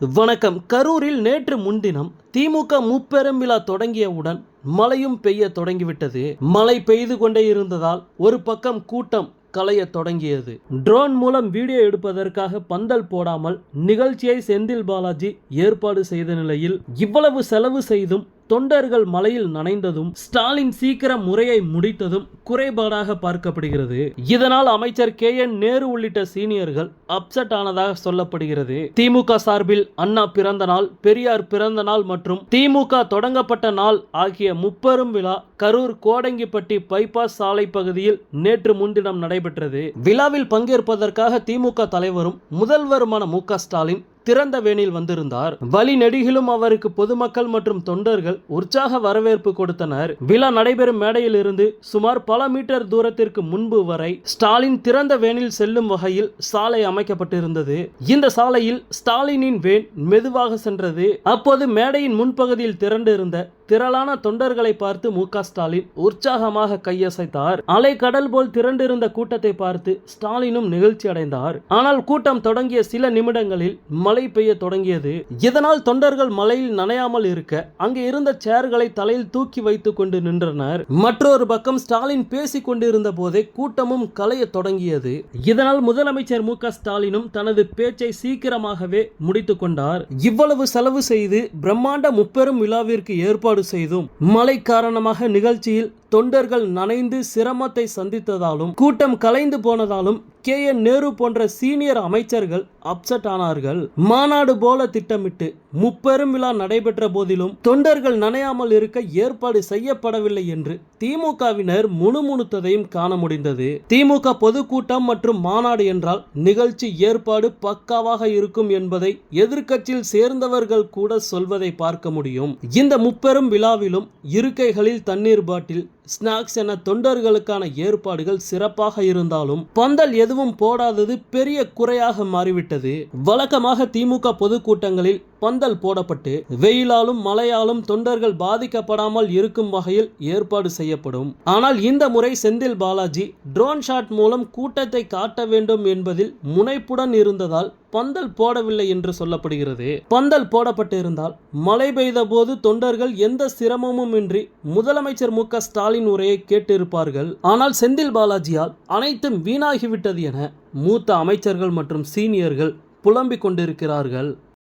வணக்கம். கரூரில் நேற்று முன்தினம் திமுக முப்பெரும் விழா தொடங்கியவுடன் மழையும் பெய்ய தொடங்கிவிட்டது. மழை பெய்து கொண்டே இருந்ததால் ஒரு பக்கம் கூட்டம் கலைய தொடங்கியது. ட்ரோன் மூலம் வீடியோ எடுப்பதற்காக பந்தல் போடாமல் நிகழ்ச்சியை செந்தில் பாலாஜி ஏற்பாடு செய்த நிலையில் இவ்வளவு செலவு செய்தும் தொண்டர்கள் மலையில் நனைந்ததும் ஸ்டாலின் சீக்கிரம் முறையை முடித்ததும் குறைபாடாக பார்க்கப்படுகிறது. இதனால் அமைச்சர் கே. என். நேரு உள்ளிட்ட சீனியர்கள் அப்செட் ஆனதாக சொல்லப்படுகிறது. திமுக சார்பில் அண்ணா பிறந்த நாள் பெரியார் பிறந்த நாள் மற்றும் திமுக தொடங்கப்பட்ட நாள் ஆகிய முப்பெரும் விழா கரூர் கோடங்கிப்பட்டி பைபாஸ் சாலை பகுதியில் நேற்று முன்தினம் நடைபெற்றது. விழாவில் பங்கேற்பதற்காக திமுக தலைவரும் முதல்வருமான மு ஸ்டாலின் திறந்த வேனில் வந்திருந்தார். வழி நெடுகிலும் அவருக்கு பொதுமக்கள் மற்றும் தொண்டர்கள் உற்சாக வரவேற்பு கொடுத்தனர். விழா நடைபெறும் மேடையில் இருந்து சுமார் பல மீட்டர் தூரத்திற்கு முன்பு வரை ஸ்டாலின் திறந்த வேனில் செல்லும் வகையில் சாலை அமைக்கப்பட்டிருந்தது. இந்த சாலையில் ஸ்டாலினின் வேன் மெதுவாக சென்றது. அப்போது மேடையின் முன்பகுதியில் திரண்டிருந்த திரளான தொண்டர்களை பார்த்து மு ஸ்டாலின் உற்சாகமாக கையசைத்தார். அலை கடல் போல் திரண்டிருந்த கூட்டத்தை பார்த்து ஸ்டாலினும் நிகழ்ச்சி அடைந்தார். ஆனால் கூட்டம் தொடங்கிய சில நிமிடங்களில் மழை பெய்ய தொடங்கியது. இதனால் தொண்டர்கள் மழையில் நனையாமல் இருக்க அங்கே இருந்த சேர்களை தலையில் தூக்கி வைத்துக் கொண்டு நின்றனர். மற்றொரு பக்கம் ஸ்டாலின் பேசிக் கொண்டிருந்த போதே கூட்டமும் கலைய தொடங்கியது. இதனால் முதலமைச்சர் மு ஸ்டாலினும் தனது பேச்சை சீக்கிரமாகவே முடித்துக் கொண்டார். இவ்வளவு செலவு செய்து பிரம்மாண்ட முப்பெரும் விழாவிற்கு ஏற்பாடு செய்தும் மழை காரணமாக நிகழ்ச்சியில் தொண்டர்கள் நனைந்து சிரமத்தை சந்தித்ததாலும் கூட்டம் கலைந்து போனதாலும் கே. என் நேரு போன்ற சீனியர் அமைச்சர்கள் அப்செட் ஆனார்கள். மாநாடு போல திட்டமிட்டு முப்பெரும் விழா நடைபெற்ற போதிலும் தொண்டர்கள் நனையாமல் இருக்க ஏற்பாடு செய்யப்படவில்லை என்று திமுகவினர் முணுமுணுத்ததையும் காண முடிந்தது. திமுக பொதுக்கூட்டம் மற்றும் மாநாடு என்றால் நிகழ்ச்சி ஏற்பாடு பக்காவாக இருக்கும் என்பதை எதிர்க்கட்சியில் சேர்ந்தவர்கள் கூட சொல்வதை பார்க்க முடியும். இந்த முப்பெரும் விழாவிலும் இருக்கைகளில் தண்ணீர் பாட்டில் ஸ்நாக்ஸ் என தொண்டர்களுக்கான ஏற்பாடுகள் சிறப்பாக இருந்தாலும் பந்தல் எதுவும் போடாதது பெரிய குறையாக மாறிவிட்டது. வழக்கமாக திமுக பொதுக்கூட்டங்களில் பந்தல் போடப்பட்டு வெயிலாலும் மழையாலும் தொண்டர்கள் பாதிக்கப்படாமல் இருக்கும் வகையில் ஏற்பாடு செய்யப்படும். ஆனால் இந்த முறை செந்தில் பாலாஜி ட்ரோன் ஷாட் மூலம் கூட்டத்தை காட்ட வேண்டும் என்பதில் முனைப்புடன் இருந்ததால் பந்தல் போடவில்லை என்று சொல்லப்படுகிறது. பந்தல் போடப்பட்டிருந்தால் மழை பெய்த போது தொண்டர்கள் எந்த சிரமமும் இன்றி முதலமைச்சர் மு ஸ்டாலின் உரையை கேட்டிருப்பார்கள். ஆனால் செந்தில் பாலாஜியால் அனைத்தும் வீணாகிவிட்டது என மூத்த அமைச்சர்கள் மற்றும் சீனியர்கள் புலம்பிக் கொண்டிருக்கிறார்கள்.